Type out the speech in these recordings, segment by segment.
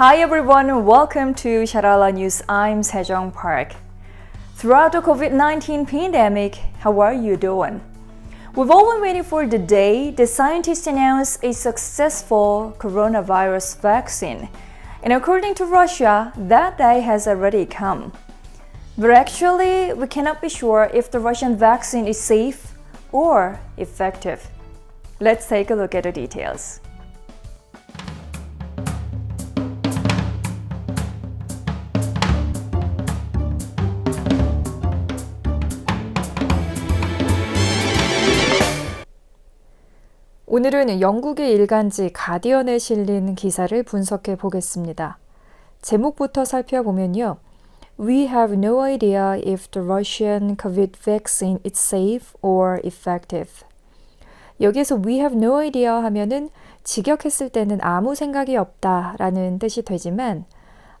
Hi everyone, welcome to Sharala News. I'm Sejong Park. Throughout the COVID-19 pandemic, how are you doing? We've all been waiting for the day the scientists announce a successful coronavirus vaccine. And according to Russia, that day has already come. But actually, we cannot be sure if the Russian vaccine is safe or effective. Let's take a look at the details. 오늘은 영국의 일간지 가디언에 실린 기사를 분석해 보겠습니다. 제목부터 살펴보면요. We have no idea if the Russian COVID vaccine is safe or effective. 여기에서 we have no idea 하면은 직역했을 때는 아무 생각이 없다 라는 뜻이 되지만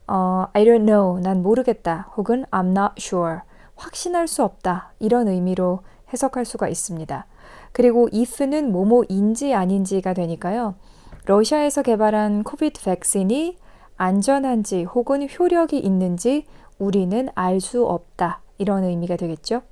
어, I don't know, 난 모르겠다, 혹은 I'm not sure, 확신할 수 없다 이런 의미로 해석할 수가 있습니다. 그리고 if는 뭐뭐인지 아닌지가 되니까요. 러시아에서 개발한 코비드 백신이 안전한지 혹은 효력이 있는지 우리는 알 수 없다. 이런 의미가 되겠죠.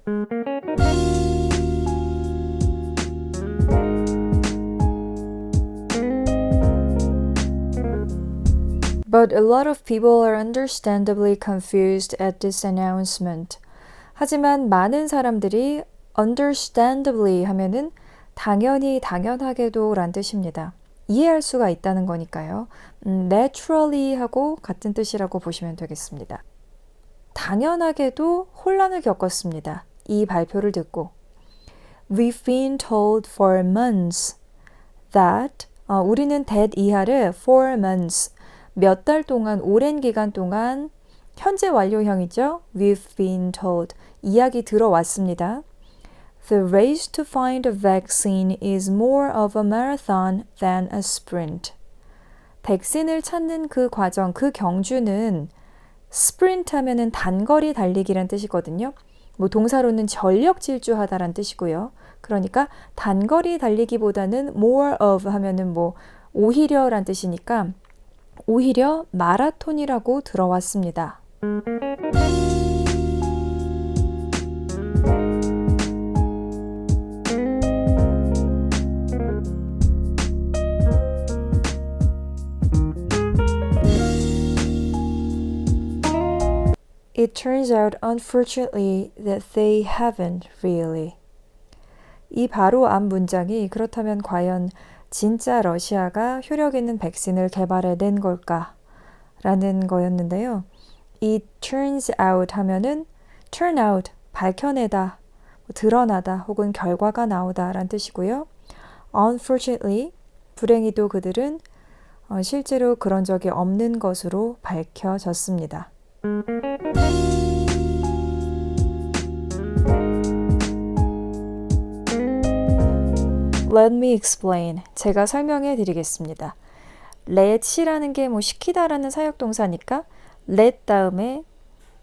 하지만 많은 사람들이 understandably 하면은 당연히 당연하게도 란 뜻입니다. 이해할 수가 있다는 거니까요. 음, naturally 하고 같은 뜻이라고 보시면 되겠습니다. 당연하게도 혼란을 겪었습니다. 이 발표를 듣고. We've been told for months that 어, 우리는 that 이하를 for months 몇 달 동안 오랜 기간 동안 현재 완료형이죠. We've been told 이야기 들어왔습니다. The race to find a vaccine is more of a marathon than a sprint. 백신을 찾는 그 과정, 그 경주는 스프린트 하면은 단거리 달리기란 뜻이거든요. 뭐 동사로는 전력 질주하다란 뜻이고요. 그러니까 단거리 달리기보다는 more of 하면은 뭐 오히려란 뜻이니까 오히려 마라톤이라고 들어왔습니다. It turns out unfortunately that they haven't really. 이 바로 앞 문장이 그렇다면 과연 진짜 러시아가 효력 있는 백신을 개발해 낸 걸까? 라는 거였는데요. It turns out 하면은 turn out, 밝혀내다, 드러나다 혹은 결과가 나오다 라는 뜻이고요. Unfortunately, 불행히도 그들은 실제로 그런 적이 없는 것으로 밝혀졌습니다. Let me explain. 제가 설명해 드리겠습니다. let이라는 게 뭐 시키다라는 사역동사니까 let 다음에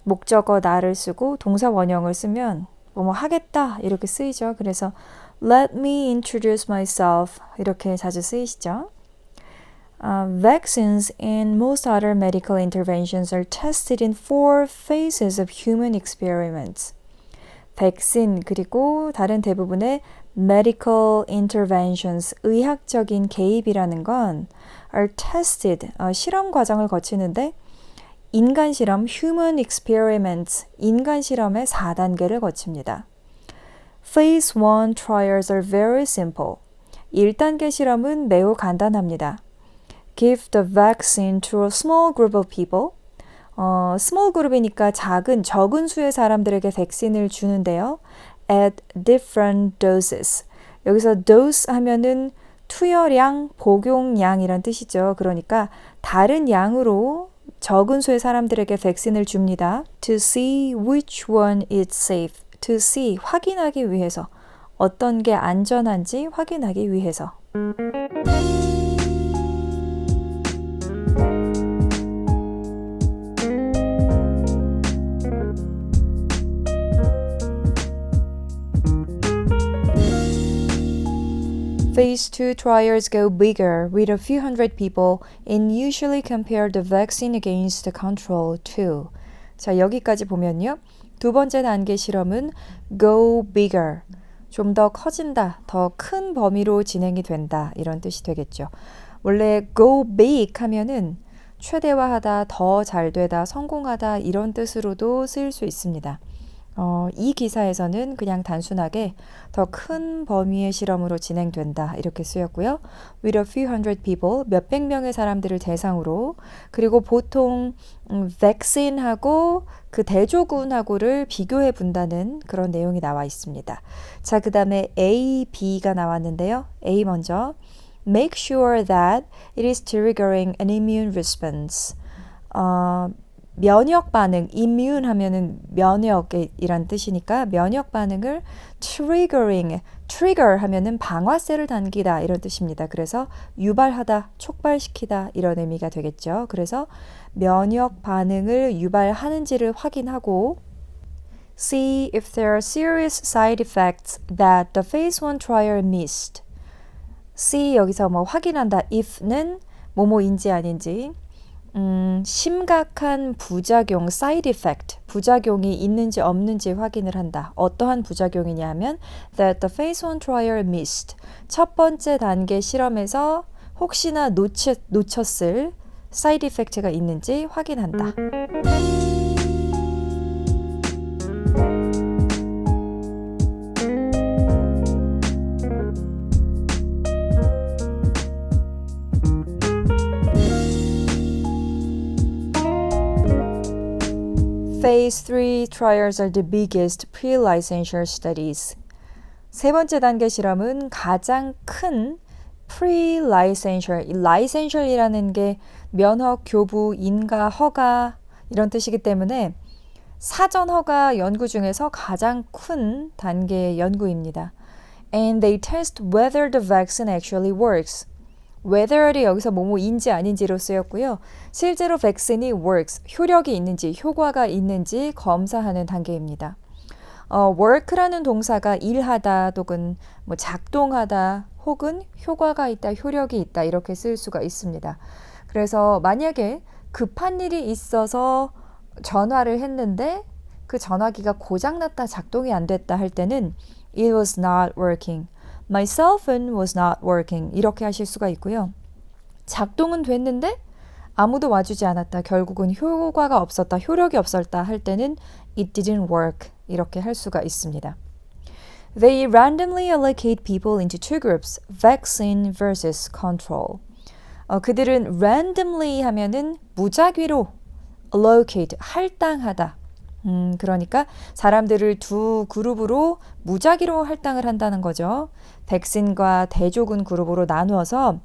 목적어 나를 쓰고 동사 원형을 쓰면 뭐, 뭐 하겠다 이렇게 쓰이죠. 그래서 let me introduce myself 이렇게 자주 쓰이시죠. Uh, vaccines and most other medical interventions are tested in four phases of human experiments. 백신 그리고 다른 대부분의 medical interventions 의학적인 개입이라는 건 are tested 어, 실험 과정을 거치는데 인간 실험 human experiments 인간 실험의 4단계를 거칩니다. Phase 1 trials are very simple. 1단계 실험은 매우 간단합니다. give the vaccine to a small group of people. 어, small group이니까 작은, 적은 수의 사람들에게 백신을 주는데요. At different doses. 여기서 dose 하면은 투여량, 복용량이란 뜻이죠. 그러니까 다른 양으로 적은 수의 사람들에게 백신을 줍니다. To see which one is safe. To see, 확인하기 위해서. 어떤 게 안전한지 확인하기 위해서. Phase 2 trials go bigger with a few hundred people and usually compare the vaccine against the control too. 자, 여기까지 보면요. 두 번째 단계 실험은 go bigger. 좀 더 커진다, 더 큰 범위로 진행이 된다. 이런 뜻이 되겠죠. 원래 go big 하면은 최대화하다, 더 잘 되다, 성공하다 이런 뜻으로도 쓰일 수 있습니다. 어, 이 기사에서는 그냥 단순하게 더 큰 범위의 실험으로 진행된다 이렇게 쓰였고요. With a few hundred people, 몇백 명의 사람들을 대상으로 그리고 보통 음, vaccine하고 그 대조군하고를 비교해 본다는 그런 내용이 나와 있습니다. 자, 그 다음에 A, B가 나왔는데요. A 먼저. Make sure that it is triggering an immune response. 어, 면역 반응, immune 하면은 면역이란 뜻이니까 면역 반응을 triggering, trigger 하면은 방아쇠를 당기다 이런 뜻입니다. 그래서 유발하다, 촉발시키다 이런 의미가 되겠죠. 그래서 면역 반응을 유발하는지를 확인하고 see if there are serious side effects that the phase 1 trial missed. see 여기서 뭐 확인한다 if는 뭐뭐인지 아닌지 음, 심각한 부작용, side effect, 부작용이 있는지 없는지 확인을 한다. 어떠한 부작용이냐 하면 that the phase 1 trial missed. 첫 번째 단계 실험에서 혹시나 놓치, 놓쳤을 side effect가 있는지 확인한다. Phase 3 trials are the biggest pre-licensure studies. 세 번째 단계 실험은 가장 큰 pre-licensure, 이 licensure이라는 게 면허, 교부, 인가, 허가 이런 뜻이기 때문에 사전 허가 연구 중에서 가장 큰 단계의 연구입니다. And they test whether the vaccine actually works. Whether이 여기서 뭐뭐인지 아닌지로 쓰였고요. 실제로 백신이 works, 효력이 있는지, 효과가 있는지 검사하는 단계입니다. 어, work라는 동사가 일하다 혹은 뭐 작동하다 혹은 효과가 있다, 효력이 있다 이렇게 쓸 수가 있습니다. 그래서 만약에 급한 일이 있어서 전화를 했는데 그 전화기가 고장났다, 작동이 안 됐다 할 때는 it was not working. My cell phone was not working. 이렇게 하실 수가 있고요. 작동은 됐는데 아무도 와주지 않았다. 결국은 효과가 없었다. 효력이 없었다 할 때는 it didn't work. 이렇게 할 수가 있습니다. They randomly allocate people into two groups, vaccine versus control. 어, 그들은 randomly 하면은 무작위로 allocate, 할당하다. 음, 그러니까 사람들을 두 그룹으로 무작위로 할당을 한다는 거죠. 백신과 대조군 그룹으로 나누어서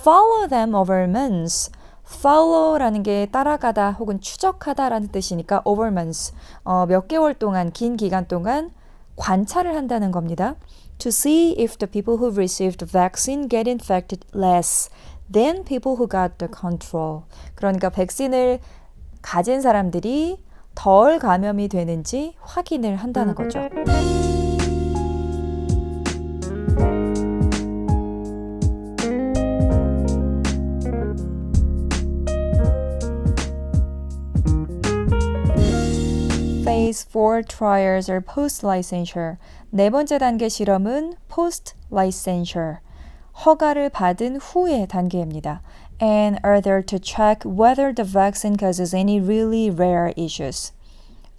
follow them over months. follow라는 게 따라가다 혹은 추적하다라는 뜻이니까 over months. 어, 몇 개월 동안 긴 기간 동안 관찰을 한다는 겁니다. To see if the people who received vaccine get infected less than people who got the control. 그러니까 백신을 가진 사람들이 덜 감염이 되는지 확인을 한다는 거죠. Phase 4 trials are post-licensure. 네 번째 단계 실험은 post-licensure. 허가를 받은 후의 단계입니다. and are there to check whether the vaccine causes any really rare issues.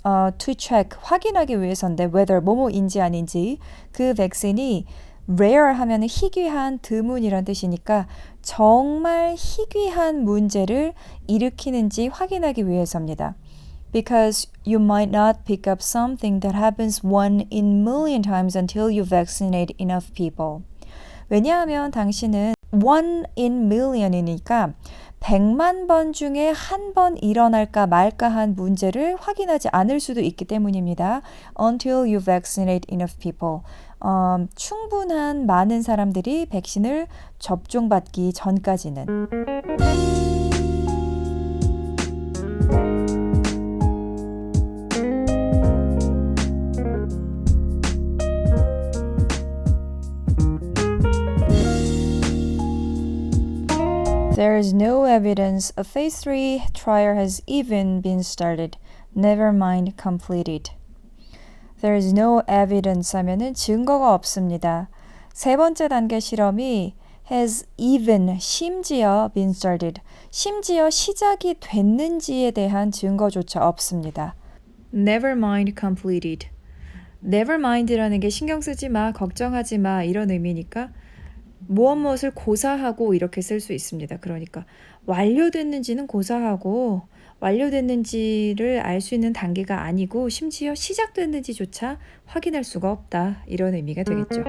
어, to check 확인하기 위해서인데 whether 뭐뭐인지 아닌지 그 백신이 rare 하면 희귀한 드문이란 뜻이니까 정말 희귀한 문제를 일으키는지 확인하기 위해서입니다. Because you might not pick up something that happens one in million times until you vaccinate enough people. 왜냐하면 당신은 one in million이니까 100만 번 중에 한 번 일어날까 말까 한 문제를 확인하지 않을 수도 있기 때문입니다. Until you vaccinate enough people. 어, 충분한 많은 사람들이 백신을 접종받기 전까지는. No evidence a phase 3 trial has even been started, never mind completed. There is no evidence 하면은 증거가 없습니다. 세 번째 단계 실험이 has even 심지어 been started. 심지어 시작이 됐는지에 대한 증거조차 없습니다. Never mind completed. Never mind라는 게 신경 쓰지 마, 걱정하지 마 이런 의미니까 무엇 무엇을 고사하고 이렇게 쓸 수 있습니다. 그러니까 완료됐는지는 고사하고 완료됐는지를 알 수 있는 단계가 아니고 심지어 시작됐는지조차 확인할 수가 없다. 이런 의미가 되겠죠.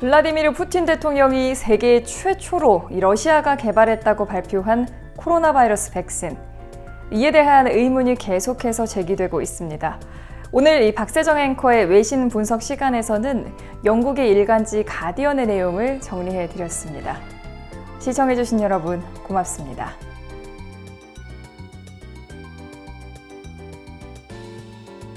블라디미르 푸틴 대통령이 세계 최초로 이 러시아가 개발했다고 발표한 코로나 바이러스 백신. 이에 대한 의문이 계속해서 제기되고 있습니다. 오늘 이 박세정 앵커의 외신 분석 시간에서는 영국의 일간지 가디언의 내용을 정리해 드렸습니다. 시청해주신 여러분 고맙습니다.